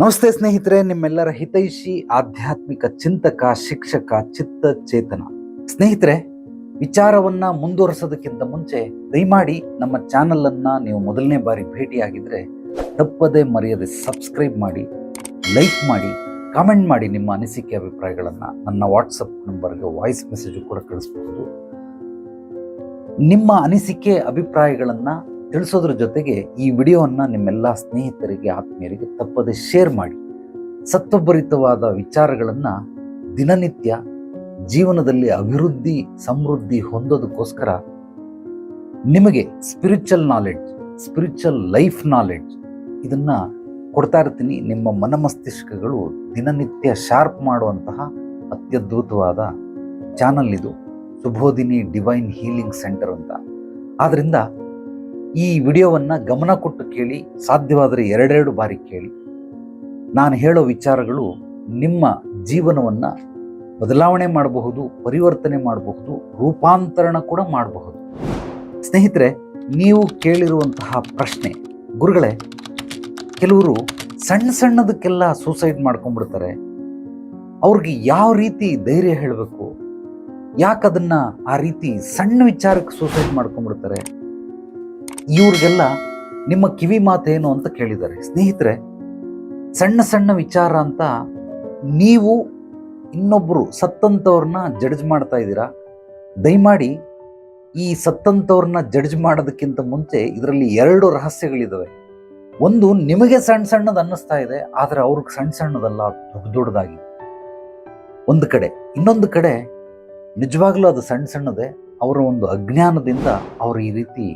ನಮಸ್ತೆ ಸ್ನೇಹಿತರೆ, ನಿಮ್ಮೆಲ್ಲರ ಹಿತೈಷಿ, ಆಧ್ಯಾತ್ಮಿಕ ಚಿಂತಕ, ಶಿಕ್ಷಕ ಚಿತ್ತ ಚೇತನ ಸ್ನೇಹಿತರೆ, ವಿಚಾರವನ್ನ ಮುಂದುವರಿಸೋದಕ್ಕಿಂತ ಮುಂಚೆ ದಯಮಾಡಿ ನಮ್ಮ ಚಾನೆಲ್ ಅನ್ನ ನೀವು ಮೊದಲನೇ ಬಾರಿ ಭೇಟಿಯಾಗಿದ್ರೆ ತಪ್ಪದೆ ಮರೆಯದೆ ಸಬ್ಸ್ಕ್ರೈಬ್ ಮಾಡಿ, ಲೈಕ್ ಮಾಡಿ, ಕಾಮೆಂಟ್ ಮಾಡಿ ನಿಮ್ಮ ಅನಿಸಿಕೆ ಅಭಿಪ್ರಾಯಗಳನ್ನು. ನನ್ನ ವಾಟ್ಸಪ್ ನಂಬರ್ಗೆ ವಾಯ್ಸ್ ಮೆಸೇಜ್ ಕೂಡ ಕಳಿಸಬಹುದು. ನಿಮ್ಮ ಅನಿಸಿಕೆ, ಅಭಿಪ್ರಾಯಗಳನ್ನ ತಿಳಿಸೋದ್ರ ಜೊತೆಗೆ ಈ ವಿಡಿಯೋವನ್ನು ನಿಮ್ಮೆಲ್ಲ ಸ್ನೇಹಿತರಿಗೆ, ಆತ್ಮೀಯರಿಗೆ ತಪ್ಪದೆ ಶೇರ್ ಮಾಡಿ. ಸತ್ವಭರಿತವಾದ ವಿಚಾರಗಳನ್ನು ದಿನನಿತ್ಯ ಜೀವನದಲ್ಲಿ ಅಭಿವೃದ್ಧಿ, ಸಮೃದ್ಧಿ ಹೊಂದೋದಕ್ಕೋಸ್ಕರ ನಿಮಗೆ spiritual knowledge spiritual life knowledge ಇದನ್ನು ಕೊಡ್ತಾ ಇರ್ತೀನಿ. ನಿಮ್ಮ ಮನಮಸ್ತಿಷ್ಕಗಳು ದಿನನಿತ್ಯ ಶಾರ್ಪ್ ಮಾಡುವಂತಹ ಅತ್ಯದ್ಭುತವಾದ ಚಾನಲ್ ಇದು. ಸುಬೋಧಿನಿ ಡಿವೈನ್ ಹೀಲಿಂಗ್ ಸೆಂಟರ್ ಅಂತ. ಆದ್ದರಿಂದ ಈ ವಿಡಿಯೋವನ್ನು ಗಮನ ಕೊಟ್ಟು ಕೇಳಿ, ಸಾಧ್ಯವಾದರೆ ಎರಡೆರಡು ಬಾರಿ ಕೇಳಿ. ನಾನು ಹೇಳೋ ವಿಚಾರಗಳು ನಿಮ್ಮ ಜೀವನವನ್ನು ಬದಲಾವಣೆ ಮಾಡಬಹುದು, ಪರಿವರ್ತನೆ ಮಾಡಬಹುದು, ರೂಪಾಂತರಣ ಕೂಡ ಮಾಡಬಹುದು. ಸ್ನೇಹಿತರೆ, ನೀವು ಕೇಳಿರುವಂತಹ ಪ್ರಶ್ನೆ, ಗುರುಗಳೇ, ಕೆಲವರು ಸಣ್ಣ ಸಣ್ಣದಕ್ಕೆಲ್ಲ ಸೂಸೈಡ್ ಮಾಡ್ಕೊಂಡ್ಬಿಡ್ತಾರೆ. ಅವ್ರಿಗೆ ಯಾವ ರೀತಿ ಧೈರ್ಯ ಹೇಳಬೇಕು? ಯಾಕದನ್ನು ಆ ರೀತಿ ಸಣ್ಣ ವಿಚಾರಕ್ಕೆ ಸೂಸೈಡ್ ಮಾಡ್ಕೊಂಡ್ಬಿಡ್ತಾರೆ? ಇವ್ರಿಗೆಲ್ಲ ನಿಮ್ಮ ಕಿವಿ ಮಾತೇನು ಅಂತ ಕೇಳಿದ್ದಾರೆ. ಸ್ನೇಹಿತರೆ, ಸಣ್ಣ ಸಣ್ಣ ವಿಚಾರ ಅಂತ ನೀವು ಇನ್ನೊಬ್ಬರು ಸತ್ತಂಥವ್ರನ್ನ ಜಡ್ಜ್ ಮಾಡ್ತಾ ಇದ್ದೀರಾ? ದಯಮಾಡಿ ಈ ಸತ್ತಂಥವ್ರನ್ನ ಜಡ್ಜ್ ಮಾಡೋದಕ್ಕಿಂತ ಮುಂಚೆ ಇದರಲ್ಲಿ ಎರಡು ರಹಸ್ಯಗಳಿದ್ದಾವೆ ಒಂದು ನಿಮಗೆ ಸಣ್ಣ ಸಣ್ಣದು ಅನ್ನಿಸ್ತಾ ಇದೆ, ಆದರೆ ಅವ್ರಿಗೆ ಸಣ್ಣ ಸಣ್ಣದಲ್ಲ ದೊಡ್ಡ ದೊಡ್ಡದಾಗಿ ಒಂದು ಕಡೆ, ಇನ್ನೊಂದು ಕಡೆ ನಿಜವಾಗ್ಲೂ ಅದು ಸಣ್ಣ ಸಣ್ಣದೇ, ಅವರ ಒಂದು ಅಜ್ಞಾನದಿಂದ ಅವರು ಈ ರೀತಿ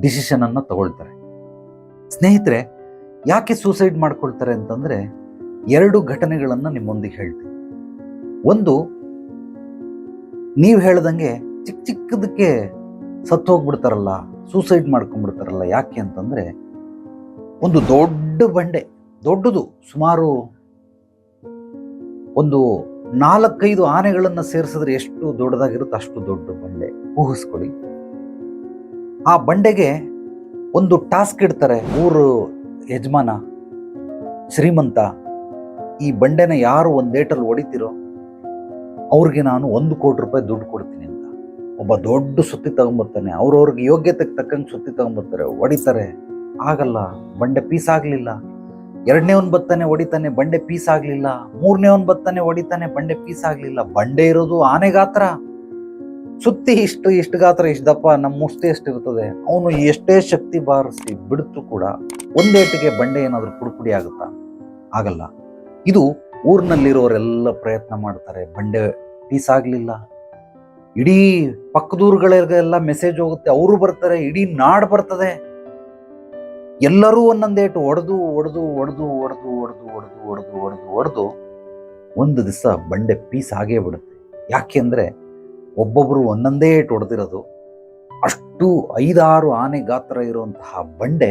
ಡಿಸಿಷನ್ ಅನ್ನು ತಗೊಳ್ತಾರೆ. ಸ್ನೇಹಿತರೆ, ಯಾಕೆ ಸೂಸೈಡ್ ಮಾಡ್ಕೊಳ್ತಾರೆ ಅಂತಂದ್ರೆ ಎರಡು ಘಟನೆಗಳನ್ನು ನಿಮ್ಮೊಂದಿಗೆ ಹೇಳ್ತೀನಿ. ಒಂದು, ನೀವು ಹೇಳ್ದಂಗೆ ಚಿಕ್ಕ ಚಿಕ್ಕದಕ್ಕೆ ಸತ್ತು ಹೋಗ್ಬಿಡ್ತಾರಲ್ಲ ಸೂಸೈಡ್ ಮಾಡ್ಕೊಂಡ್ಬಿಡ್ತಾರಲ್ಲ ಯಾಕೆ ಅಂತಂದ್ರೆ ಒಂದು ದೊಡ್ಡ ಬಂಡೆ, ದೊಡ್ಡದು, ಸುಮಾರು ಒಂದು ನಾಲ್ಕೈದು ಆನೆಗಳನ್ನು ಸೇರಿಸಿದ್ರೆ ಎಷ್ಟು ದೊಡ್ಡದಾಗಿರುತ್ತೆ ಅಷ್ಟು ದೊಡ್ಡ ಬಂಡೆ. ಊಹಿಸ್ಕೊಳ್ಳಿ. ಆ ಬಂಡೆಗೆ ಒಂದು ಟಾಸ್ಕ್ ಇಡ್ತಾರೆ ಊರು ಯಜಮಾನ ಶ್ರೀಮಂತ. ಈ ಬಂಡೆನ ಯಾರು ಒಂದೇಟಲ್ಲಿ ಹೊಡಿತಿರೋ ಅವ್ರಿಗೆ ನಾನು ಒಂದು ಕೋಟಿ ರೂಪಾಯಿ ದುಡ್ಡು ಕೊಡ್ತೀನಿ ಅಂತ. ಒಬ್ಬ ದೊಡ್ಡ ಸುತ್ತಿ ತಗೊಂಬರ್ತಾನೆ, ಅವ್ರವ್ರಿಗೆ ಯೋಗ್ಯತೆಗೆ ತಕ್ಕಂಗೆ ಸುತ್ತಿ ತಗೊಂಬರ್ತಾರೆ, ಹೊಡಿತಾರೆ. ಆಗಲ್ಲ, ಬಂಡೆ ಪೀಸ್ ಆಗಲಿಲ್ಲ. ಎರಡನೇ ಒಂದು ಬತ್ತಾನೆ ಹೊಡಿತಾನೆ, ಬಂಡೆ ಪೀಸ್ ಆಗಲಿಲ್ಲ. ಮೂರನೇ ಒಂದು ಬತ್ತಾನೆ ಹೊಡಿತಾನೆ, ಬಂಡೆ ಪೀಸ್ ಆಗಲಿಲ್ಲ. ಬಂಡೆ ಇರೋದು ಆನೆ ಗಾತ್ರ ಸುತ್ತಿ ಇಷ್ಟು ಇಷ್ಟು ಗಾತ್ರ ಇಷ್ಟು ದಪ್ಪ ನಮ್ಮ ಮುಷ್ಟಿ ಎಷ್ಟು ಇರ್ತದೆ ಅವನು ಎಷ್ಟೇ ಶಕ್ತಿ ಬಾರಿಸಿ ಬಿಡ್ತು ಕೂಡ ಒಂದೇಟಿಗೆ ಬಂಡೆ ಏನಾದರೂ ಪುಡಿಪುಡಿ ಆಗುತ್ತಾ ಆಗಲ್ಲ ಇದು ಊರಿನಲ್ಲಿರೋರೆಲ್ಲ ಪ್ರಯತ್ನ ಮಾಡ್ತಾರೆ ಬಂಡೆ ಪೀಸ್ ಆಗಲಿಲ್ಲ ಇಡೀ ಪಕ್ಕದೂರುಗಳಿಗೆಲ್ಲ ಮೆಸೇಜ್ ಹೋಗುತ್ತೆ ಅವರು ಬರ್ತಾರೆ ಇಡೀ ನಾಡು ಬರ್ತದೆ ಎಲ್ಲರೂ ಒಂದೊಂದೇಟು ಒಡೆದು ಒಡೆದು ಒಡೆದು ಒಡೆದು ಒಡೆದು ಒಡೆದು ಒಡೆದು ಒಡೆದು ಒಡೆದು ಒಂದು ದಿವಸ ಬಂಡೆ ಪೀಸ್ ಆಗೇ ಬಿಡುತ್ತೆ ಯಾಕೆ ಅಂದರೆ ಒಬ್ಬೊಬ್ಬರು ಒಂದೊಂದೇ ಹೊಡೆದಿರೋದು ಅಷ್ಟು ಐದಾರು ಆನೆ ಗಾತ್ರ ಇರುವಂತಹ ಬಂಡೆ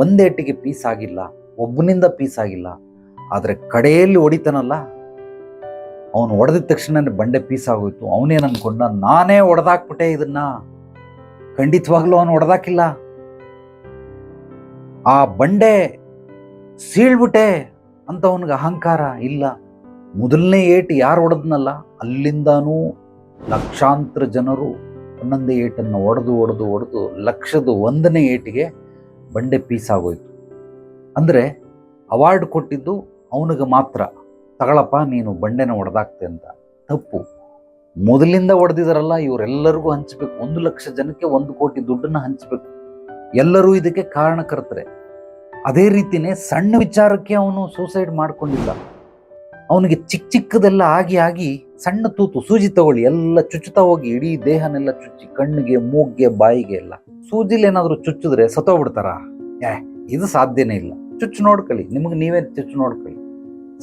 ಒಂದೇಟಿಗೆ ಪೀಸ್ ಆಗಿಲ್ಲ, ಒಬ್ಬನಿಂದ ಪೀಸ್ ಆಗಿಲ್ಲ. ಆದರೆ ಕಡೆಯಲ್ಲಿ ಹೊಡಿತಾನಲ್ಲ, ಅವನು ಹೊಡೆದ ತಕ್ಷಣ ಬಂಡೆ ಪೀಸ್ ಆಗೋಯ್ತು. ಅವನೇನು ಅನ್ಕೊಂಡ ನಾನೇ ಹೊಡೆದಾಕ್ಬಿಟ್ಟೆ ಇದನ್ನ. ಖಂಡಿತವಾಗ್ಲೂ ಅವನು ಹೊಡೆದಾಕಿಲ್ಲ. ಆ ಬಂಡೆ ಸೀಳ್ಬಿಟ್ಟೆ ಅಂತ ಅವನಿಗೆ ಅಹಂಕಾರ ಇಲ್ಲ. ಮೊದಲನೇ ಏಟಿ ಯಾರು ಹೊಡೆದ್ನಲ್ಲ, ಅಲ್ಲಿಂದಾನೂ ಲಕ್ಷಾಂತರ ಜನರು ಹನ್ನೊಂದು ಏಟನ್ನು ಒಡೆದು ಒಡೆದು ಒಡೆದು ಲಕ್ಷದ ಒಂದನೇ ಏಟಿಗೆ ಬಂಡೆ ಪೀಸ್ ಆಗೋಯ್ತು ಅಂದರೆ ಅವಾರ್ಡ್ ಕೊಟ್ಟಿದ್ದು ಅವನಿಗೆ ಮಾತ್ರ. ತಗಳಪ್ಪ, ನೀನು ಬಂಡೆನ ಒಡೆದಾಗ್ತೆ ಅಂತ. ತಪ್ಪು. ಮೊದಲಿಂದ ಒಡೆದಿದಾರಲ್ಲ, ಇವರೆಲ್ಲರಿಗೂ ಹಂಚಬೇಕು. ಒಂದು ಲಕ್ಷ ಜನಕ್ಕೆ ಒಂದು ಕೋಟಿ ದುಡ್ಡನ್ನು ಹಂಚಬೇಕು. ಎಲ್ಲರೂ ಇದಕ್ಕೆ ಕಾರಣಕರ್ತರೆ. ಅದೇ ರೀತಿನೇ ಸಣ್ಣ ವಿಚಾರಕ್ಕೆ ಅವನು ಸೂಸೈಡ್ ಮಾಡ್ಕೊಂಡಿಲ್ಲ ಅವನಿಗೆ ಚಿಕ್ಕ ಚಿಕ್ಕದೆಲ್ಲ ಆಗಿ ಆಗಿ ಸಣ್ಣ ತೂತು ಸೂಜಿ ತಗೊಳ್ಳಿ. ಎಲ್ಲ ಚುಚ್ಚುತ್ತಾ ಹೋಗಿ ಇಡೀ ದೇಹನೆಲ್ಲ ಚುಚ್ಚಿ ಕಣ್ಣಿಗೆ, ಮೂಗ್ಗೆ, ಬಾಯಿಗೆ ಎಲ್ಲ. ಸೂಜಿಲಿ ಏನಾದರೂ ಚುಚ್ಚಿದ್ರೆ ಸತ್ತೋಗ್ಬಿಡ್ತಾರ ಏ, ಇದು ಸಾಧ್ಯನೇ ಇಲ್ಲ. ಚುಚ್ಚು ನೋಡ್ಕೊಳ್ಳಿ. ನಿಮಗೆ ನೀವೇ ಚುಚ್ಚು ನೋಡ್ಕೊಳ್ಳಿ.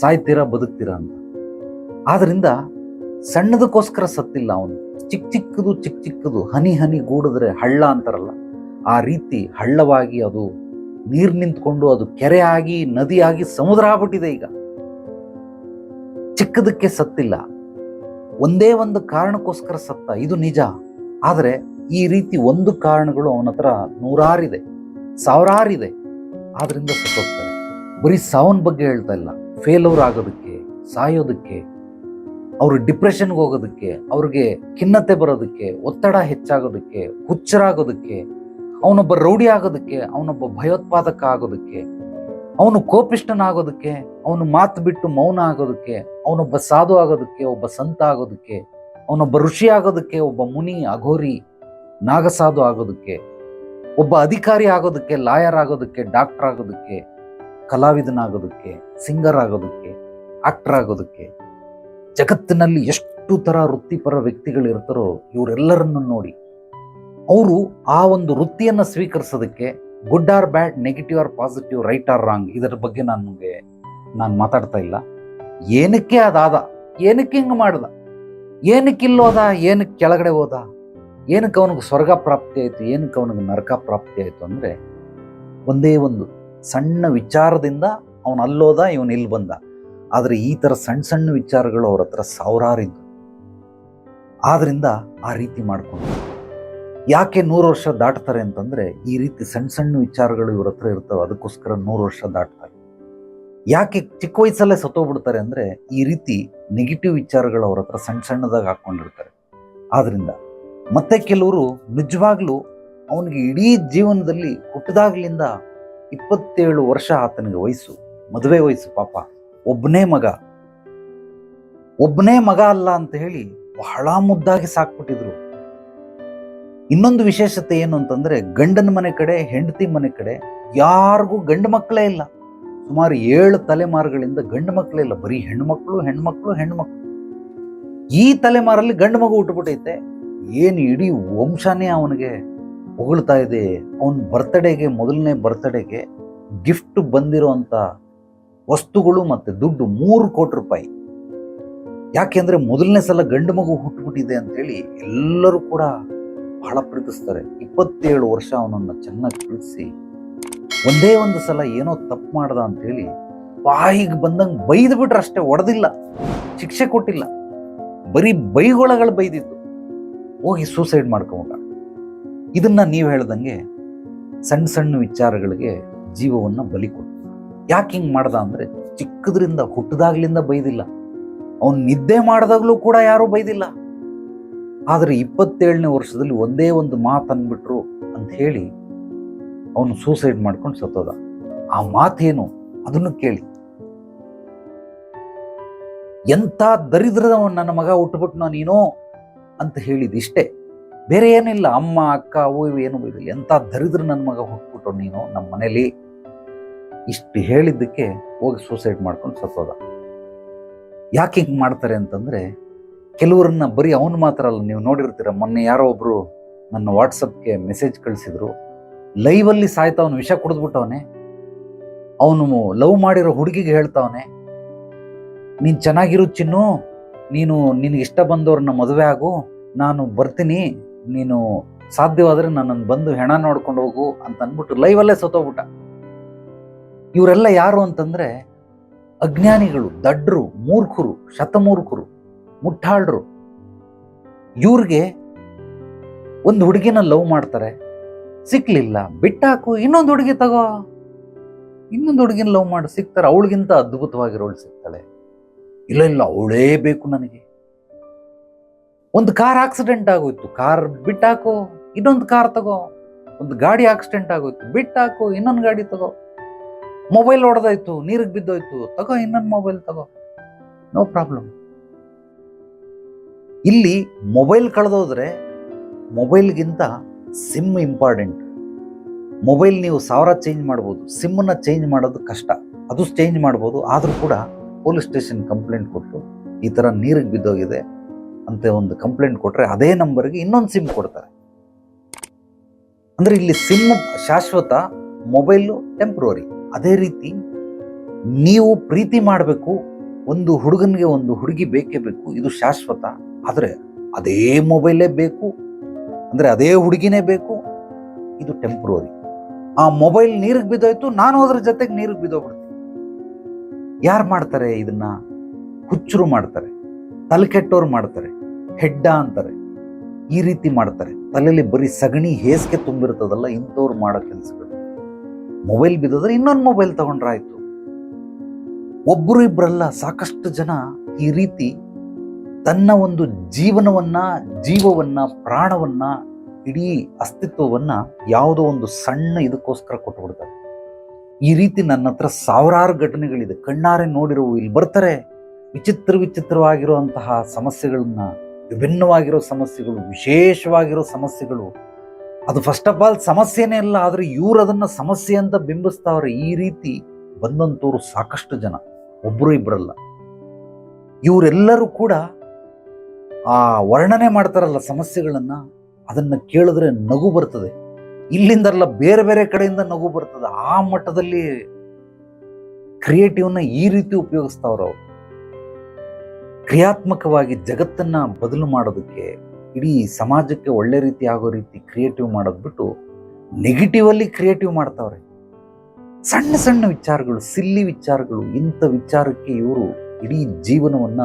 ಸಾಯ್ತೀರಾ, ಬದುಕ್ತೀರಾ ಅಂತ. ಆದ್ರಿಂದ ಸಣ್ಣದಕ್ಕೋಸ್ಕರ ಸತ್ತಿಲ್ಲ ಅವನು. ಚಿಕ್ಕ ಚಿಕ್ಕದು ಚಿಕ್ಕ ಚಿಕ್ಕದು, ಹನಿ ಹನಿ ಗೂಡಿದ್ರೆ ಹಳ್ಳ ಅಂತಾರಲ್ಲ, ಆ ರೀತಿ ಹಳ್ಳವಾಗಿ ಅದು ನೀರು ನಿಂತ್ಕೊಂಡು ಅದು ಕೆರೆ ಆಗಿ, ನದಿ ಆಗಿ ಸಮುದ್ರ ಆಗ್ಬಿಟ್ಟಿದೆ ಈಗ. ಚಿಕ್ಕದಕ್ಕೆ ಸತ್ತಿಲ್ಲ. ಒಂದೇ ಒಂದು ಕಾರಣಕ್ಕೋಸ್ಕರ ಸತ್ತ. ಇದು ನಿಜ. ಆದರೆ ಈ ರೀತಿ ಒಂದು ಕಾರಣಗಳು ಅವನ ಹತ್ರ ನೂರಾರಿದೆ, ಸಾವಿರಾರಿದೆ. ಆದ್ರಿಂದ ಸತ್ತೋಗ್ತಾರೆ. ಬರೀ ಸಾವನ್ ಬಗ್ಗೆ ಹೇಳ್ತಾ ಇಲ್ಲ. ಫೇಲ್ಯೂರ್ ಆಗೋದಕ್ಕೆ, ಸಾಯೋದಕ್ಕೆ, ಅವರು ಡಿಪ್ರೆಷನ್ಗೆ ಹೋಗೋದಕ್ಕೆ, ಅವ್ರಿಗೆ ಖಿನ್ನತೆ ಬರೋದಕ್ಕೆ, ಒತ್ತಡ ಹೆಚ್ಚಾಗೋದಕ್ಕೆ, ಹುಚ್ಚರಾಗೋದಕ್ಕೆ, ಅವನೊಬ್ಬ ರೌಡಿ ಆಗೋದಕ್ಕೆ, ಅವನೊಬ್ಬ ಭಯೋತ್ಪಾದಕ ಆಗೋದಕ್ಕೆ ಅವನು ಕೋಪಿಷ್ಟನಾಗೋದಕ್ಕೆ ಅವನು ಮಾತು ಬಿಟ್ಟು ಮೌನ ಆಗೋದಕ್ಕೆ, ಅವನೊಬ್ಬ ಸಾಧು ಆಗೋದಕ್ಕೆ, ಒಬ್ಬ ಸಂತ ಆಗೋದಕ್ಕೆ, ಅವನೊಬ್ಬ ಋಷಿ ಆಗೋದಕ್ಕೆ, ಒಬ್ಬ ಮುನಿ, ಅಘೋರಿ, ನಾಗಸಾಧು ಆಗೋದಕ್ಕೆ, ಒಬ್ಬ ಅಧಿಕಾರಿ ಆಗೋದಕ್ಕೆ, ಲಾಯರ್ ಆಗೋದಕ್ಕೆ, ಡಾಕ್ಟರ್ ಆಗೋದಕ್ಕೆ, ಕಲಾವಿದನಾಗೋದಕ್ಕೆ, ಸಿಂಗರ್ ಆಗೋದಕ್ಕೆ, ಆಕ್ಟರ್ ಆಗೋದಕ್ಕೆ, ಜಗತ್ತಿನಲ್ಲಿ ಎಷ್ಟು ಥರ ವೃತ್ತಿಪರ ವ್ಯಕ್ತಿಗಳು ಇರ್ತಾರೋ ಇವರೆಲ್ಲರನ್ನು ನೋಡಿ, ಅವರು ಆ ಒಂದು ವೃತ್ತಿಯನ್ನು ಸ್ವೀಕರಿಸೋದಕ್ಕೆ good or bad negative or positive right or wrong ಇದರ ಬಗ್ಗೆ ನನಗೆ ನಾನು ಮಾತಾಡ್ತಾ ಇಲ್ಲ. ಏನಕ್ಕೆ ಅದಾದ? ಏನಕ್ಕೆ ಹಿಂಗೆ ಮಾಡ್ದ? ಏನಕ್ಕೆ ಇಲ್ಲೋದ ಏನಕ್ಕೆ ಕೆಳಗಡೆ ಹೋದ? ಏನಕ್ಕೆ ಅವನಿಗೆ ಸ್ವರ್ಗ ಪ್ರಾಪ್ತಿ ಆಯಿತು? ಏನಕ್ಕೆ ಅವನಿಗೆ ನರಕ ಪ್ರಾಪ್ತಿ ಆಯಿತು ಅಂದರೆ, ಒಂದೇ ಒಂದು ಸಣ್ಣ ವಿಚಾರದಿಂದ ಅವನು ಅಲ್ಲೋದ, ಇವನು ಇಲ್ಲಿ ಬಂದ. ಆದರೆ ಈ ಥರ ಸಣ್ಣ ಸಣ್ಣ ವಿಚಾರಗಳು ಅವ್ರ ಹತ್ರ ಸಾವಿರಾರಿದ್ದು ಆದ್ದರಿಂದ ಆ ರೀತಿ ಮಾಡ್ಕೊಂಡು ಯಾಕೆ ನೂರು ವರ್ಷ ದಾಟ್ತಾರೆ ಅಂತಂದ್ರೆ ಈ ರೀತಿ ಸಣ್ಣ ಸಣ್ಣ ವಿಚಾರಗಳು ಇವ್ರ ಹತ್ರ ಇರ್ತವೆ, ಅದಕ್ಕೋಸ್ಕರ ನೂರು ವರ್ಷ ದಾಟ್ತಾರೆ. ಯಾಕೆ ಚಿಕ್ಕ ವಯಸ್ಸಲ್ಲೇ ಸತ್ತೋಗ್ಬಿಡ್ತಾರೆ ಅಂದ್ರೆ ಈ ರೀತಿ ನೆಗೆಟಿವ್ ವಿಚಾರಗಳು ಅವ್ರ ಹತ್ರ ಸಣ್ಣ ಸಣ್ಣದಾಗಿ ಹಾಕೊಂಡಿರ್ತಾರೆ. ಆದ್ರಿಂದ ಮತ್ತೆ ಕೆಲವರು ನಿಜವಾಗ್ಲೂ ಅವನಿಗೆ ಇಡೀ ಜೀವನದಲ್ಲಿ ಹುಟ್ಟಿದಾಗ್ಲಿಂದ ಇಪ್ಪತ್ತೇಳು ವರ್ಷ ಆತನಿಗೆ ವಯಸ್ಸು, ಮದುವೆ ವಯಸ್ಸು ಪಾಪ. ಒಬ್ಬನೇ ಮಗ. ಒಬ್ಬನೇ ಮಗ ಅಲ್ಲ ಅಂತ ಹೇಳಿ ಬಹಳ ಮುದ್ದಾಗಿ ಸಾಕ್ಬಿಟ್ಟಿದ್ರು. ಇನ್ನೊಂದು ವಿಶೇಷತೆ ಏನು ಅಂತಂದ್ರೆ ಗಂಡನ ಮನೆ ಕಡೆ, ಹೆಂಡತಿ ಮನೆ ಕಡೆ ಯಾರಿಗೂ ಗಂಡು ಮಕ್ಕಳೇ ಇಲ್ಲ. ಸುಮಾರು ಏಳು ತಲೆಮಾರುಗಳಿಂದ ಗಂಡು ಮಕ್ಕಳೇ ಇಲ್ಲ. ಬರೀ ಹೆಣ್ಮಕ್ಳು ಹೆಣ್ಮಕ್ಳು ಹೆಣ್ಮಕ್ಳು ಈ ತಲೆಮಾರಲ್ಲಿ ಗಂಡು ಮಗು ಉಟ್ಬಿಟ್ಟೈತೆ ಏನು ಇಡೀ ವಂಶನೇ ಅವನಿಗೆ ಹೊಗಳ್ತಾ ಇದೆ. ಅವನ ಬರ್ತ್ಡೇಗೆ ಮೊದಲನೇ ಬರ್ತ್ಡೇಗೆ ಗಿಫ್ಟ್ ಬಂದಿರೋಂಥ ವಸ್ತುಗಳು ಮತ್ತೆ ದುಡ್ಡು ಮೂರು ಕೋಟಿ ರೂಪಾಯಿ. ಯಾಕೆಂದ್ರೆ ಮೊದಲನೇ ಸಲ ಗಂಡು ಮಗು ಹುಟ್ಟುಬಿಟ್ಟಿದೆ ಅಂತೇಳಿ ಎಲ್ಲರೂ ಕೂಡ ಬಹಳ ಪ್ರೀತಿಸ್ತಾರೆ. ಇಪ್ಪತ್ತೇಳು ವರ್ಷ ಅವನನ್ನ ಚೆನ್ನಾಗಿ ಪ್ರೀತಿಸಿ ಒಂದೇ ಒಂದು ಸಲ ಏನೋ ತಪ್ಪು ಮಾಡ್ದ ಅಂತೇಳಿ ಬಾಯಿಗೆ ಬಂದಂಗೆ ಬೈದು ಬಿಟ್ರೆ ಅಷ್ಟೇ ಒಡೆದಿಲ್ಲ, ಶಿಕ್ಷೆ ಕೊಟ್ಟಿಲ್ಲ. ಬರೀ ಬೈಗೊಳಗಳು ಬೈದಿತ್ತು ಹೋಗಿ ಸೂಸೈಡ್ ಮಾಡ್ಕೊಂಡ. ಇದನ್ನ ನೀವು ಹೇಳ್ದಂಗೆ ಸಣ್ಣ ಸಣ್ಣ ವಿಚಾರಗಳಿಗೆ ಜೀವವನ್ನು ಬಲಿ ಕೊಟ್ಟು. ಯಾಕೆ ಹಿಂಗೆ ಮಾಡ್ದ ಅಂದರೆ ಚಿಕ್ಕದ್ರಿಂದ ಹುಟ್ಟದಾಗ್ಲಿಂದ ಬೈದಿಲ್ಲ. ಅವನು ನಿದ್ದೆ ಮಾಡಿದಾಗ್ಲೂ ಕೂಡ ಯಾರೂ ಬೈದಿಲ್ಲ. ಆದರೆ ಇಪ್ಪತ್ತೇಳನೇ ವರ್ಷದಲ್ಲಿ ಒಂದೇ ಒಂದು ಮಾತು ಅಂದ್ಬಿಟ್ರು ಅಂತ ಹೇಳಿ ಅವನು ಸೂಸೈಡ್ ಮಾಡ್ಕೊಂಡು ಸತ್ತೋದ. ಆ ಮಾತೇನು? ಅದನ್ನು ಕೇಳಿ. ಎಂಥ ದರಿದ್ರದ ನನ್ನ ಮಗ ಹುಟ್ಟುಬಿಟ್ನೋ ನೀನು ಅಂತ ಹೇಳಿದಿಷ್ಟೇ ಬೇರೆ ಏನಿಲ್ಲ, ಅಮ್ಮ, ಅಕ್ಕ, ಅವು ಇವು ಏನು ಇದಿಲ್ಲ. ಎಂಥ ದರಿದ್ರ ನನ್ನ ಮಗ ಹುಟ್ಬಿಟ್ಟು ನೀನು ನಮ್ಮ ಮನೇಲಿ? ಇಷ್ಟು ಹೇಳಿದ್ದಕ್ಕೆ ಹೋಗಿ ಸೂಸೈಡ್ ಮಾಡ್ಕೊಂಡು ಸತ್ತೋದ. ಯಾಕೆ ಹಿಂಗೆ ಮಾಡ್ತಾರೆ ಅಂತಂದ್ರೆ ಕೆಲವರನ್ನ ಬರೀ ಅವನು ಮಾತ್ರ ಅಲ್ಲ, ನೀವು ನೋಡಿರ್ತೀರ. ಮೊನ್ನೆ ಯಾರೋ ಒಬ್ರು ನನ್ನ ವಾಟ್ಸಪ್ಗೆ ಮೆಸೇಜ್ ಕಳಿಸಿದ್ರು. ಲೈವಲ್ಲಿ ಸಾಯ್ತವನು ವಿಷ ಕುಡಿದ್ಬಿಟ್ಟವನೆ. ಅವನು ಲವ್ ಮಾಡಿರೋ ಹುಡುಗಿಗೆ ಹೇಳ್ತಾವನೆ, ನೀನು ಚೆನ್ನಾಗಿರು ಚಿನ್ನು, ನೀನು ನಿನಗೆ ಇಷ್ಟ ಬಂದವ್ರನ್ನ ಮದುವೆ ಆಗು, ನಾನು ಬರ್ತೀನಿ, ನೀನು ಸಾಧ್ಯವಾದರೆ ನನ್ನನ್ನು ಬಂದು ಹೆಣ ನೋಡ್ಕೊಂಡು ಹೋಗು ಅಂತ ಅಂದ್ಬಿಟ್ಟು ಲೈವಲ್ಲೇ ಸತ್ತೋಗ್ಬಿಟ್ಟ. ಇವರೆಲ್ಲ ಯಾರು ಅಂತಂದ್ರೆ ಅಜ್ಞಾನಿಗಳು, ದಡ್ರು, ಮೂರ್ಖರು, ಶತಮೂರ್ಖರು. ಮುಟ್ಟಾಳ್ರು. ಇವ್ರಿಗೆ ಒಂದು ಹುಡುಗಿನ ಲವ್ ಮಾಡ್ತಾರೆ. ಸಿಕ್ಲಿಲ್ಲ. ಬಿಟ್ಟಾಕು, ಇನ್ನೊಂದು ಹುಡುಗಿ ತಗೋ. ಇನ್ನೊಂದು ಹುಡುಗಿನ ಲವ್ ಮಾಡಿ ಸಿಗ್ತಾರೆ ಅವಳಿಗಿಂತ ಅದ್ಭುತವಾಗಿರೋಳು ಸಿಗ್ತಾಳೆ. ಇಲ್ಲ ಇಲ್ಲ ಅವಳೇ ಬೇಕು ನನಗೆ. ಒಂದು ಕಾರ್ ಆಕ್ಸಿಡೆಂಟ್ ಆಗೋಯ್ತು. ಕಾರ್ ಬಿಟ್ಟಾಕು, ಇನ್ನೊಂದು ಕಾರ್ ತಗೋ. ಒಂದು ಗಾಡಿ ಆಕ್ಸಿಡೆಂಟ್ ಆಗೋಯ್ತು. ಬಿಟ್ಟಾಕು, ಇನ್ನೊಂದು ಗಾಡಿ ತಗೋ. ಮೊಬೈಲ್ ಹೊಡೆದಾಯ್ತು ನೀರಿಗೆ ಬಿದ್ದೋಯ್ತು. ತಗೋ, ಇನ್ನೊಂದು ಮೊಬೈಲ್ ತಗೋ. No problem. ಇಲ್ಲಿ ಮೊಬೈಲ್ ಕಳೆದೋದ್ರೆ ಮೊಬೈಲ್ಗಿಂತ ಸಿಮ್ ಇಂಪಾರ್ಟೆಂಟ್. ಮೊಬೈಲ್ ನೀವು ಸಾವಿರ ಚೇಂಜ್ ಮಾಡ್ಬೋದು, ಸಿಮ್ಮನ್ನ ಚೇಂಜ್ ಮಾಡೋದು ಕಷ್ಟ. ಅದು ಚೇಂಜ್ ಮಾಡ್ಬೋದು, ಆದರೂ ಕೂಡ ಪೊಲೀಸ್ ಸ್ಟೇಷನ್ ಕಂಪ್ಲೇಂಟ್ ಕೊಟ್ಟು ಈ ಥರ ನೀರಿಗೆ ಬಿದ್ದೋಗಿದೆ ಅಂತ ಒಂದು ಕಂಪ್ಲೇಂಟ್ ಕೊಟ್ಟರೆ ಅದೇ ನಂಬರ್ಗೆ ಇನ್ನೊಂದು ಸಿಮ್ ಕೊಡ್ತಾರೆ. ಅಂದರೆ ಇಲ್ಲಿ ಸಿಮ್ ಶಾಶ್ವತ, ಮೊಬೈಲು ಟೆಂಪ್ರವರಿ. ಅದೇ ರೀತಿ ನೀವು ಪ್ರೀತಿ ಮಾಡಬೇಕು, ಒಂದು ಹುಡುಗನಿಗೆ ಒಂದು ಹುಡುಗಿ ಬೇಕೇ ಬೇಕು, ಇದು ಶಾಶ್ವತ. ಆದರೆ ಅದೇ ಮೊಬೈಲೇ ಬೇಕು, ಅಂದರೆ ಅದೇ ಹುಡುಗಿನೇ ಬೇಕು, ಇದು ಟೆಂಪ್ರವರಿ ಆ ಮೊಬೈಲ್ ನೀರಿಗೆ ಬಿದ್ದೋಯ್ತು, ನಾನು ಅದ್ರ ಜೊತೆಗೆ ನೀರಿಗೆ ಬಿದ್ದೋಗ್ಬಿಡ್ತೀನಿ. ಯಾರು ಮಾಡ್ತಾರೆ ಇದನ್ನು? ಹುಚ್ಚರು ಮಾಡ್ತಾರೆ, ತಲೆ ಕೆಟ್ಟೋರು ಮಾಡ್ತಾರೆ, ಹೆಡ್ಡ ಅಂತಾರೆ. ಈ ರೀತಿ ಮಾಡ್ತಾರೆ. ತಲೆಯಲ್ಲಿ ಬರೀ ಸಗಣಿ ಹೇಸಿಗೆ ತುಂಬಿರ್ತದಲ್ಲ, ಇಂಥವ್ರು ಮಾಡೋ ಕೆಲಸಗಳು. ಮೊಬೈಲ್ ಬಿದ್ದೋದ್ರೆ ಇನ್ನೊಂದು ಮೊಬೈಲ್ ತಗೊಂಡ್ರಾಯ್ತು. ಒಬ್ಬರು ಇಬ್ಬರಲ್ಲ ಸಾಕಷ್ಟು ಜನ ಈ ರೀತಿ ತನ್ನ ಒಂದು ಜೀವನವನ್ನ, ಜೀವವನ್ನ, ಪ್ರಾಣವನ್ನ, ಇಡೀ ಅಸ್ತಿತ್ವವನ್ನ ಯಾವುದೋ ಒಂದು ಸಣ್ಣ ಇದಕ್ಕೋಸ್ಕರ ಕೊಟ್ಟುಬಿಡ್ತಾರೆ ಈ ರೀತಿ ನನ್ನ ಹತ್ರ ಸಾವಿರಾರು ಘಟನೆಗಳಿದೆ. ಕಣ್ಣಾರೆ ನೋಡಿರೋ, ಇಲ್ಲಿ ಬರ್ತಾರೆ. ವಿಚಿತ್ರ ವಿಚಿತ್ರವಾಗಿರುವಂತಹ ಸಮಸ್ಯೆಗಳನ್ನ, ವಿಭಿನ್ನವಾಗಿರೋ ಸಮಸ್ಯೆಗಳು, ವಿಶೇಷವಾಗಿರೋ ಸಮಸ್ಯೆಗಳು. ಅದು ಫಸ್ಟ್ ಆಫ್ ಆಲ್ ಸಮಸ್ಯೆನೇ ಅಲ್ಲ, ಆದರೆ ಇವ್ರು ಅದನ್ನು ಸಮಸ್ಯೆ ಅಂತ ಬಿಂಬಿಸ್ತಾವ್ರೆ ಈ ರೀತಿ ಬಂದಂಥವ್ರು ಸಾಕಷ್ಟು ಜನ. ಒಬ್ಬರು ಇಬ್ಬರಲ್ಲ ಇವರೆಲ್ಲರೂ ಕೂಡ ಆ ವರ್ಣನೆ ಮಾಡ್ತಾರಲ್ಲ ಸಮಸ್ಯೆಗಳನ್ನ, ಅದನ್ನ ಕೇಳಿದ್ರೆ ನಗು ಬರ್ತದೆ. ಇಲ್ಲಿಂದಲ್ಲ ಬೇರೆ ಬೇರೆ ಕಡೆಯಿಂದ ನಗು ಬರ್ತದೆ. ಆ ಮಟ್ಟದಲ್ಲಿ ಕ್ರಿಯೇಟಿವ್ನ ಈ ರೀತಿ ಉಪಯೋಗಿಸ್ತಾವ್ರ ಅವರು. ಕ್ರಿಯಾತ್ಮಕವಾಗಿ ಜಗತ್ತನ್ನ ಬದಲು ಮಾಡೋದಕ್ಕೆ, ಇಡೀ ಸಮಾಜಕ್ಕೆ ಒಳ್ಳೆ ರೀತಿ ಆಗೋ ರೀತಿ ಕ್ರಿಯೇಟಿವ್ ಮಾಡೋದ್ ಬಿಟ್ಟು ನೆಗೆಟಿವ್ ಅಲ್ಲಿ ಕ್ರಿಯೇಟಿವ್ ಮಾಡ್ತಾವ್ರೆ. ಸಣ್ಣ ಸಣ್ಣ ವಿಚಾರಗಳು ಸಿಲ್ಲಿ ವಿಚಾರಗಳು, ಇಂಥ ವಿಚಾರಕ್ಕೆ ಇವರು ಇಡೀ ಜೀವನವನ್ನ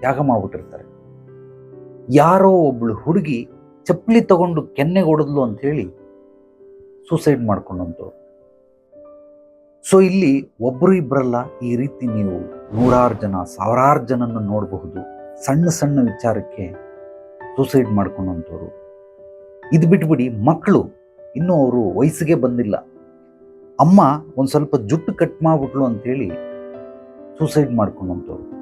ತ್ಯಾಗ ಮಾಡ್ಬಿಟ್ಟಿರ್ತಾರೆ. ಯಾರೋ ಒಬ್ಳು ಹುಡುಗಿ ಚಪ್ಪಲಿ ತಗೊಂಡು ಕೆನ್ನೆಗೆ ಹೊಡೆದ್ಲು ಅಂತ ಹೇಳಿ ಸೂಸೈಡ್ ಮಾಡ್ಕೊಂಡಂತು ಸೊ ಇಲ್ಲಿ ಒಬ್ಬರು ಇಬ್ಬರಲ್ಲ ಈ ರೀತಿ ನೀವು ನೂರಾರು ಜನ, ಸಾವಿರಾರು ಜನನ ನೋಡಬಹುದು. ಸಣ್ಣ ಸಣ್ಣ ವಿಚಾರಕ್ಕೆ ಸೂಸೈಡ್ ಮಾಡ್ಕೊಂಡಂಥವ್ರು ಇದು ಬಿಟ್ಬಿಡಿ, ಮಕ್ಕಳು ಇನ್ನೂ ಅವರು ವಯಸ್ಸಿಗೆ ಬಂದಿಲ್ಲ. ಅಮ್ಮ ಒಂದು ಸ್ವಲ್ಪ ಜುಟ್ಟು ಕಟ್ ಮಾಡ್ಬಿಟ್ಲು ಅಂತೇಳಿ ಸೂಸೈಡ್ ಮಾಡ್ಕೊಂಡಂಥವ್ರು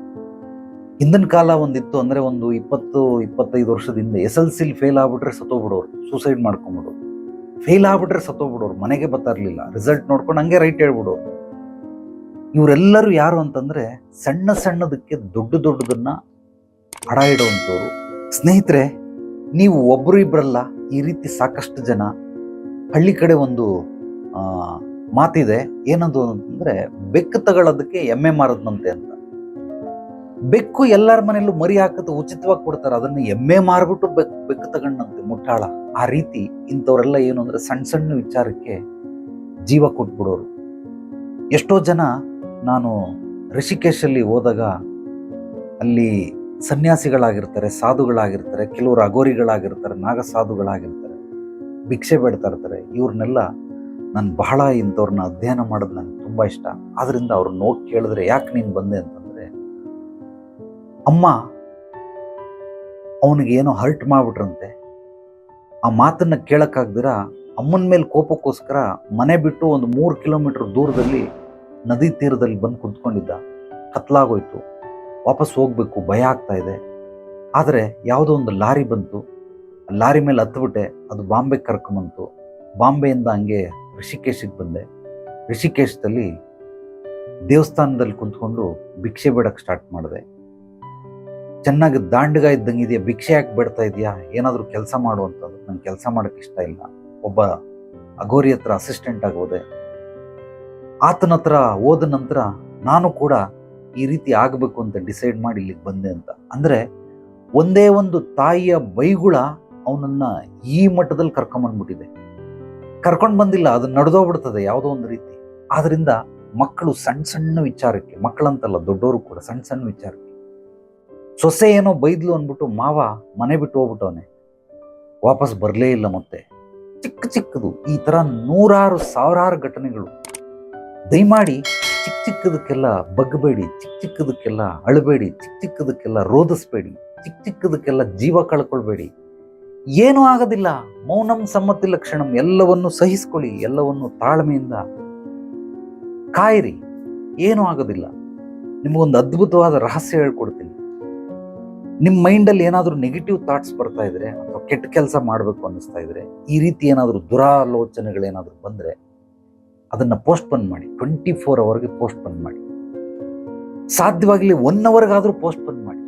ಹಿಂದಿನ ಕಾಲ ಒಂದಿತ್ತು ಅಂದರೆ ಒಂದು ಇಪ್ಪತ್ತು, ಇಪ್ಪತ್ತೈದು ವರ್ಷದಿಂದ ಎಸ್ ಎಲ್ ಸಿಲಿ ಫೇಲ್ ಆಗ್ಬಿಟ್ರೆ ಸತ್ತೋಗ್ಬಿಡೋರು ಸೂಸೈಡ್ ಮಾಡ್ಕೊಂಬಿಡೋರು. ಫೇಲ್ ಆಗ್ಬಿಟ್ರೆ ಸತ್ತೋಗ್ಬಿಡೋರು, ಮನೆಗೆ ಬರ್ತಾ ಇರಲಿಲ್ಲ ರಿಸಲ್ಟ್ ನೋಡ್ಕೊಂಡು ಹಂಗೆ ರೈಟ್ ಹೇಳ್ಬಿಡೋರು. ಇವರೆಲ್ಲರೂ ಯಾರು ಅಂತಂದ್ರೆ ಸಣ್ಣ ಸಣ್ಣದಕ್ಕೆ ದೊಡ್ಡ ದೊಡ್ಡದನ್ನ ಅಡ ಇಡುವಂಥವ್ರು ಸ್ನೇಹಿತರೆ, ನೀವು ಒಬ್ಬರು ಇಬ್ಬರಲ್ಲ ಈ ರೀತಿ ಸಾಕಷ್ಟು ಜನ ಹಳ್ಳಿ ಕಡೆ ಒಂದು ಮಾತಿದೆ, ಏನದು ಅಂತಂದರೆ ಬೆಕ್ಕು ತಗೊಳ್ಳೋದಕ್ಕೆ ಎಮ್ಮೆ ಮಾರದಂತೆ ಅಂತ. ಬೆಕ್ಕು ಎಲ್ಲರ ಮನೆಯಲ್ಲೂ ಮರಿ ಹಾಕದು ಉಚಿತವಾಗಿ ಕೊಡ್ತಾರೆ. ಅದನ್ನ ಎಮ್ಮೆ ಮಾರ್ಬಿಟ್ಟು ಬೆಕ್, ಬೆಕ್ಕು ತಗೊಂಡಂತೆ ಮುಟ್ಟಾಳ ಆ ರೀತಿ ಇಂಥವರೆಲ್ಲ ಏನು ಅಂದ್ರೆ ಸಣ್ಣ ಸಣ್ಣ ವಿಚಾರಕ್ಕೆ ಜೀವ ಕೊಟ್ಬಿಡೋರು. ಎಷ್ಟೋ ಜನ ನಾನು ಋಷಿಕೇಶಲ್ಲಿ ಹೋದಾಗ ಅಲ್ಲಿ ಸನ್ಯಾಸಿಗಳಾಗಿರ್ತಾರೆ, ಸಾಧುಗಳಾಗಿರ್ತಾರೆ, ಕೆಲವರು ಅಗೋರಿಗಳಾಗಿರ್ತಾರೆ ನಾಗ ಸಾಧುಗಳಾಗಿರ್ತಾರೆ. ಭಿಕ್ಷೆ ಬೇಡ್ತಾ ಇರ್ತಾರೆ. ಇವ್ರನ್ನೆಲ್ಲ ನಾನು ಬಹಳ ಇಂಥವ್ರನ್ನ ಅಧ್ಯಯನ ಮಾಡೋದು ನನಗೆ ತುಂಬ ಇಷ್ಟ. ಆದ್ದರಿಂದ ಅವ್ರನ್ನ ಹೋಗಿ ಕೇಳಿದ್ರೆ ಯಾಕೆ ನೀನು ಬಂದೆ ಅಂತಂದ್ರೆ ಅಮ್ಮ ಅವನಿಗೆ ಏನೋ ಹರ್ಟ್ ಮಾಡಿಬಿಟ್ರಂತೆ. ಆ ಮಾತನ್ನ ಕೇಳೋಕ್ಕಾಗ್ದಿರ? ಅಮ್ಮನ ಮೇಲೆ ಕೋಪಕ್ಕೋಸ್ಕರ ಮನೆ ಬಿಟ್ಟು ಒಂದು ಮೂರು ಕಿಲೋಮೀಟರ್ ದೂರದಲ್ಲಿ ನದಿ ತೀರದಲ್ಲಿ ಬಂದು ಕುಂತ್ಕೊಂಡಿದ್ದ. ಕತ್ಲಾಗೋಯ್ತು. ವಾಪಸ್ ಹೋಗ್ಬೇಕು, ಭಯ ಆಗ್ತಾ ಇದೆ. ಆದರೆ ಯಾವುದೋ ಒಂದು ಲಾರಿ ಬಂತು. ಲಾರಿ ಮೇಲೆ ಹತ್ಬಿಟ್ಟೆ, ಅದು ಬಾಂಬೆಗೆ ಕರ್ಕೊಂಬಂತು ಬಾಂಬೆಯಿಂದ ಹಂಗೆ ಋಷಿಕೇಶಿಗೆ ಬಂದೆ. ಋಷಿಕೇಶದಲ್ಲಿ ದೇವಸ್ಥಾನದಲ್ಲಿ ಕುಂತ್ಕೊಂಡು ಭಿಕ್ಷೆ ಬೇಡಕ್ಕೆ ಸ್ಟಾರ್ಟ್ ಮಾಡಿದೆ. ಚೆನ್ನಾಗಿ ದಾಂಡಗ ಇದ್ದಂಗೆ ಇದೆಯಾ ಭಿಕ್ಷೆ ಯಾಕೆ ಬಿಡ್ತಾ ಇದೆಯಾ, ಏನಾದರೂ ಕೆಲಸ ಮಾಡುವಂಥದ್ದು ನಂಗೆ ಕೆಲಸ ಮಾಡೋಕ್ಕೆ ಇಷ್ಟ ಇಲ್ಲ. ಒಬ್ಬ ಅಘೋರಿ ಹತ್ರ ಅಸಿಸ್ಟೆಂಟ್ ಆಗೋದೆ. ಆತನ ಹತ್ರ ಹೋದ ನಂತರ ನಾನು ಕೂಡ ಈ ರೀತಿ ಆಗಬೇಕು ಅಂತ ಡಿಸೈಡ್ ಮಾಡಿ ಇಲ್ಲಿಗೆ ಬಂದೆ ಅಂತ. ಅಂದರೆ ಒಂದೇ ಒಂದು ತಾಯಿಯ ಬೈಗುಳ ಅವನನ್ನು ಈ ಮಟ್ಟದಲ್ಲಿ ಕರ್ಕೊಂಬಂದ್ಬಿಟ್ಟಿದೆ ಕರ್ಕೊಂಡು ಬಂದಿಲ್ಲ, ಅದು ನಡೆದೋಗ್ಬಿಡ್ತದೆ ಯಾವುದೋ ಒಂದು ರೀತಿ. ಆದ್ದರಿಂದ ಮಕ್ಕಳು ಸಣ್ಣ ಸಣ್ಣ ವಿಚಾರಕ್ಕೆ, ಮಕ್ಕಳಂತಲ್ಲ ದೊಡ್ಡವರು ಕೂಡ ಸಣ್ಣ ಸಣ್ಣ ವಿಚಾರಕ್ಕೆ ಸೊಸೆ ಏನೋ ಬೈದ್ಲು ಅಂದ್ಬಿಟ್ಟು ಮಾವ ಮನೆ ಬಿಟ್ಟು ಹೋಗ್ಬಿಟ್ಟವನೆ. ವಾಪಸ್ ಬರಲೇ ಇಲ್ಲ ಮತ್ತೆ. ಚಿಕ್ಕ ಚಿಕ್ಕದು, ಈ ತರ ನೂರಾರು ಸಾವಿರಾರು ಘಟನೆಗಳು. ದಯಮಾಡಿ ಚಿಕ್ಕ ಚಿಕ್ಕದಕ್ಕೆಲ್ಲ ಬಗ್ಬೇಡಿ ಚಿಕ್ಕ ಚಿಕ್ಕದಕ್ಕೆಲ್ಲ ಅಳಬೇಡಿ, ಚಿಕ್ಕ ಚಿಕ್ಕದಕ್ಕೆಲ್ಲ ರೋಧಿಸ್ಬೇಡಿ, ಚಿಕ್ಕ ಚಿಕ್ಕದಕ್ಕೆಲ್ಲ ಜೀವ ಕಳ್ಕೊಳ್ಬೇಡಿ. ಏನೂ ಆಗೋದಿಲ್ಲ, ಮೌನಂ ಸಮ್ಮತಿ ಲಕ್ಷಣಂ ಎಲ್ಲವನ್ನು ಸಹಿಸ್ಕೊಳ್ಳಿ, ಎಲ್ಲವನ್ನು ತಾಳ್ಮೆಯಿಂದ ಕಾಯಿರಿ, ಏನೂ ಆಗೋದಿಲ್ಲ. ನಿಮಗೊಂದು ಅದ್ಭುತವಾದ ರಹಸ್ಯ ಹೇಳ್ಕೊಡ್ತೀನಿ. ನಿಮ್ಮ ಮೈಂಡಲ್ಲಿ ಏನಾದರೂ ನೆಗೆಟಿವ್ ಥಾಟ್ಸ್ ಬರ್ತಾ ಇದ್ರೆ ಅಥವಾ ಕೆಟ್ಟ ಕೆಲಸ ಮಾಡಬೇಕು ಅನ್ನಿಸ್ತಾ ಇದ್ರೆ, ಈ ರೀತಿ ಏನಾದರೂ ದುರಾಲೋಚನೆಗಳೇನಾದರೂ ಬಂದರೆ ಅದನ್ನು ಪೋಸ್ಟ್ಪೋನ್ ಮಾಡಿ ಟ್ವೆಂಟಿ ಫೋರ್ ಅವರ್ಗೆ ಪೋಸ್ಟ್ಪೋನ್ ಮಾಡಿ. ಸಾಧ್ಯವಾಗಲಿ ಒನ್ ಅವರ್ಗಾದರೂ ಪೋಸ್ಟ್ಪೋನ್ ಮಾಡಿ.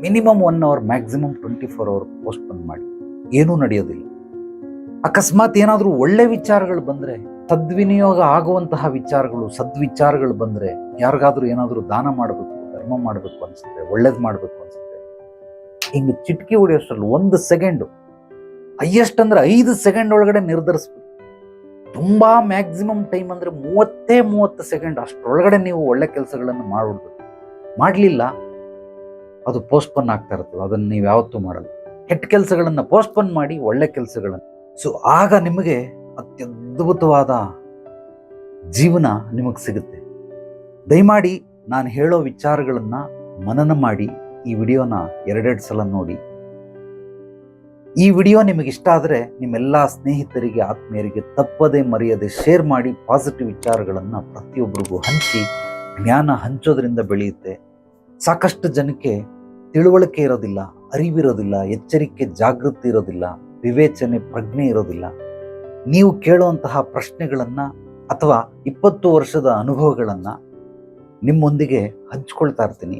Minimum one hour maximum twenty four hour postpone ಮಾಡಿ. ಏನೂ ನಡೆಯೋದಿಲ್ಲ. ಅಕಸ್ಮಾತ್ ಏನಾದರೂ ಒಳ್ಳೆ ವಿಚಾರಗಳು ಬಂದರೆ ತದ್ವಿನಿಯೋಗ ಆಗುವಂತಹ ವಿಚಾರಗಳು, ಸದ್ವಿಚಾರಗಳು ಬಂದರೆ, ಯಾರಿಗಾದರೂ ಏನಾದರೂ ದಾನ ಮಾಡಬೇಕು, ಧರ್ಮ ಮಾಡಬೇಕು ಅನ್ಸುತ್ತೆ, ಒಳ್ಳೇದು ಮಾಡಬೇಕು ಅನ್ಸುತ್ತೆ. ಹಿಂಗೆ ಚಿಟಕಿ ಹೊಡೆಯೋಷ್ಟರಲ್ಲಿ ಒಂದು ಸೆಕೆಂಡು ಹೈಯೆಸ್ಟ್ ಅಂದ್ರೆ ಐದು ಸೆಕೆಂಡ್ ಒಳಗಡೆ ನಿರ್ಧರಿಸ್ಬೇಕು ತುಂಬ ಮ್ಯಾಕ್ಸಿಮಮ್ ಟೈಮ್ ಅಂದರೆ ಮೂವತ್ತೇ ಮೂವತ್ತು ಸೆಕೆಂಡ್ ಅಷ್ಟರೊಳಗಡೆ ನೀವು ಒಳ್ಳೆ ಕೆಲಸಗಳನ್ನು ಮಾಡಿಬಿಡ್ಬೇಕು. ಮಾಡಲಿಲ್ಲ, ಅದು ಪೋಸ್ಟ್ಪೋನ್ ಆಗ್ತಾ ಇರ್ತದೆ, ಅದನ್ನು ನೀವು ಯಾವತ್ತೂ ಮಾಡಲ್ಲ. ಕೆಟ್ಟ ಕೆಲಸಗಳನ್ನು ಪೋಸ್ಟ್ಪೋನ್ ಮಾಡಿ ಒಳ್ಳೆ ಕೆಲಸಗಳನ್ನು. ಸೊ ಆಗ ನಿಮಗೆ ಅತ್ಯದ್ಭುತವಾದ ಜೀವನ ನಿಮಗೆ ಸಿಗುತ್ತೆ. ದಯಮಾಡಿ ನಾನು ಹೇಳೋ ವಿಚಾರಗಳನ್ನು ಮನನ ಮಾಡಿ ಈ ವಿಡಿಯೋನ ಎರಡೆರಡು ಸಲ ನೋಡಿ. ಈ ವಿಡಿಯೋ ನಿಮಗೆ ಇಷ್ಟ ಆದರೆ ನಿಮ್ಮೆಲ್ಲ ಸ್ನೇಹಿತರಿಗೆ, ಆತ್ಮೀಯರಿಗೆ ತಪ್ಪದೆ ಮರೆಯದೆ ಶೇರ್ ಮಾಡಿ ಪಾಸಿಟಿವ್ ವಿಚಾರಗಳನ್ನು ಪ್ರತಿಯೊಬ್ಬರಿಗೂ ಹಂಚಿ, ಜ್ಞಾನ ಹಂಚೋದ್ರಿಂದ ಬೆಳೆಯುತ್ತೆ. ಸಾಕಷ್ಟು ಜನಕ್ಕೆ ತಿಳುವಳಿಕೆ ಇರೋದಿಲ್ಲ, ಅರಿವಿರೋದಿಲ್ಲ, ಎಚ್ಚರಿಕೆ, ಜಾಗೃತಿ ಇರೋದಿಲ್ಲ, ವಿವೇಚನೆ, ಪ್ರಜ್ಞೆ ಇರೋದಿಲ್ಲ. ನೀವು ಕೇಳುವಂತಹ ಪ್ರಶ್ನೆಗಳನ್ನು ಅಥವಾ ಇಪ್ಪತ್ತು ವರ್ಷದ ಅನುಭವಗಳನ್ನು ನಿಮ್ಮೊಂದಿಗೆ ಹಂಚ್ಕೊಳ್ತಾ ಇರ್ತೀನಿ.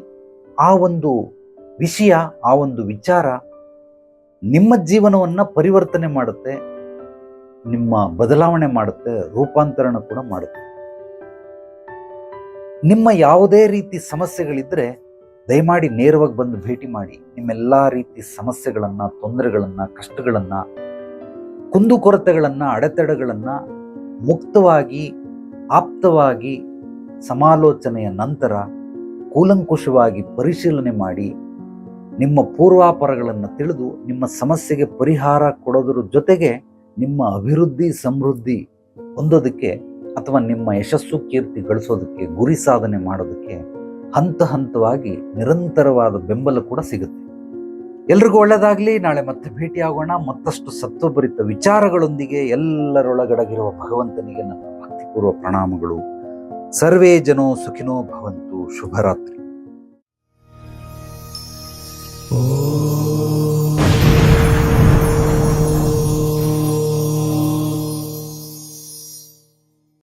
ಆ ಒಂದು ವಿಷಯ, ಆ ಒಂದು ವಿಚಾರ ನಿಮ್ಮ ಜೀವನವನ್ನು ಪರಿವರ್ತನೆ ಮಾಡುತ್ತೆ, ನಿಮ್ಮ ಬದಲಾವಣೆ ಮಾಡುತ್ತೆ, ರೂಪಾಂತರಣ ಕೂಡ ಮಾಡುತ್ತೆ. ನಿಮ್ಮ ಯಾವುದೇ ರೀತಿ ಸಮಸ್ಯೆಗಳಿದ್ದರೆ ದಯಮಾಡಿ ನೇರವಾಗಿ ಬಂದು ಭೇಟಿ ಮಾಡಿ. ನಿಮ್ಮೆಲ್ಲ ರೀತಿ ಸಮಸ್ಯೆಗಳನ್ನು, ತೊಂದರೆಗಳನ್ನು, ಕಷ್ಟಗಳನ್ನು ಕುಂದುಕೊರತೆಗಳನ್ನು ಅಡೆತಡೆಗಳನ್ನು ಮುಕ್ತವಾಗಿ, ಆಪ್ತವಾಗಿ, ಸಮಾಲೋಚನೆಯ ನಂತರ ಕೂಲಂಕುಷವಾಗಿ ಪರಿಶೀಲನೆ ಮಾಡಿ. ನಿಮ್ಮ ಪೂರ್ವಾಪರಗಳನ್ನು ತಿಳಿದು ನಿಮ್ಮ ಸಮಸ್ಯೆಗೆ ಪರಿಹಾರ ಕೊಡೋದ್ರ ಜೊತೆಗೆ ನಿಮ್ಮ ಅಭಿವೃದ್ಧಿ, ಸಮೃದ್ಧಿ ಹೊಂದೋದಕ್ಕೆ ಅಥವಾ ನಿಮ್ಮ ಯಶಸ್ಸು ಕೀರ್ತಿ ಗಳಿಸೋದಕ್ಕೆ, ಗುರಿ ಸಾಧನೆ ಮಾಡೋದಕ್ಕೆ ಹಂತ ಹಂತವಾಗಿ ನಿರಂತರವಾದ ಬೆಂಬಲ ಕೂಡ ಸಿಗುತ್ತೆ. ಎಲ್ರಿಗೂ ಒಳ್ಳೆಯದಾಗಲಿ ನಾಳೆ ಮತ್ತೆ ಭೇಟಿಯಾಗೋಣ ಮತ್ತಷ್ಟು ಸತ್ವಭರಿತ ವಿಚಾರಗಳೊಂದಿಗೆ ಎಲ್ಲರೊಳಗಡಗಿರುವ ಭಗವಂತನಿಗೆ ನನ್ನ ಭಕ್ತಿಪೂರ್ವ ಪ್ರಣಾಮಗಳು. ಸರ್ವೇ ಜನೋ ಸುಖಿನೋ ಭವಂತು. ಶುಭರಾತ್ರಿ. Oh.